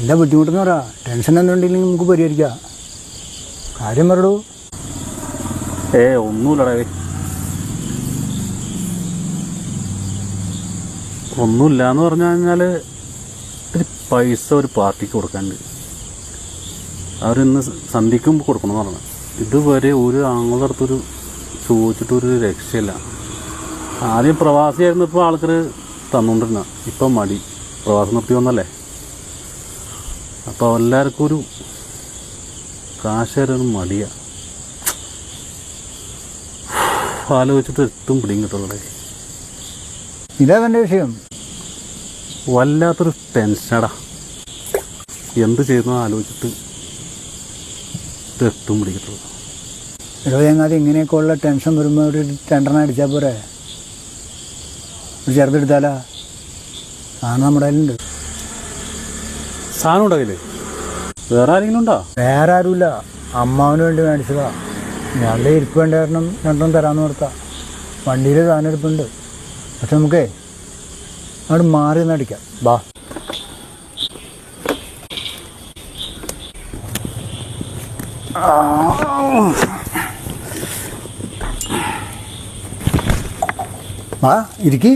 എന്താ ബുദ്ധിമുട്ടെന്ന് പറ ടെൻഷൻ എന്നുണ്ടെങ്കിൽ നമുക്ക് പരിഹരിക്കാം. കാര്യം പറയൂ. ഏ ഒന്നുമില്ലടേ. ഒന്നുമില്ല എന്ന് പറഞ്ഞു കഴിഞ്ഞാൽ ഒരു പൈസ ഒരു പാർട്ടിക്ക് കൊടുക്കാണ്ട് അവരിന്ന് സന്ധിക്കും കൊടുക്കണം എന്ന് പറഞ്ഞു. ഇതുവരെ ഒരു ആങ്ങളുടെ അടുത്തൊരു ചോദിച്ചിട്ട് ഒരു രക്ഷയില്ല. ആദ്യം പ്രവാസിയായിരുന്നു ഇപ്പോൾ ആൾക്കാർ തന്നുകൊണ്ടിരുന്ന ഇപ്പം മടി. പ്രവാസം നിർത്തി വന്നല്ലേ? അപ്പോൾ എല്ലാവർക്കും ഒരു കാശേരൊരു മടിയാണ് ആലോചിച്ചിട്ട് എത്തും പിടിയും കിട്ടുള്ളൂ ഇതാ എന്റെ വിഷയം. വല്ലാത്തൊരു ടെൻഷനടാ എന്ത് ചെയ്യുന്നു ആലോചിച്ചിട്ട് എത്തും പിടിക്കത്തുള്ളൂ എടോ ചങ്ങാതി ഇങ്ങനെയൊക്കെ ഉള്ള ടെൻഷൻ വരുമ്പോൾ ഒരു രണ്ടെണ്ണം അടിച്ചാൽ പോരെ? ഒരു ചെറുതെടുത്താലാ ആണ് നമ്മുടെ കയ്യിലുണ്ട്. സാധനം ഉണ്ടോ വേറെ ആരെങ്കിലും ഉണ്ടോ? വേറെ ആരുമില്ല. അമ്മാവിന് വേണ്ടി മേടിച്ചതാ. ഞങ്ങളുടെ ഇരിപ്പ് വേണ്ട കാരണം രണ്ടെണ്ണം തരാമെന്ന് നിർത്താം വണ്ടിയിൽ സാധനം എടുപ്പുണ്ട്. പക്ഷെ നമുക്കേ അവിടെ മാറി നടിക്കാം ബാ. വാ ഇരിക്കേ.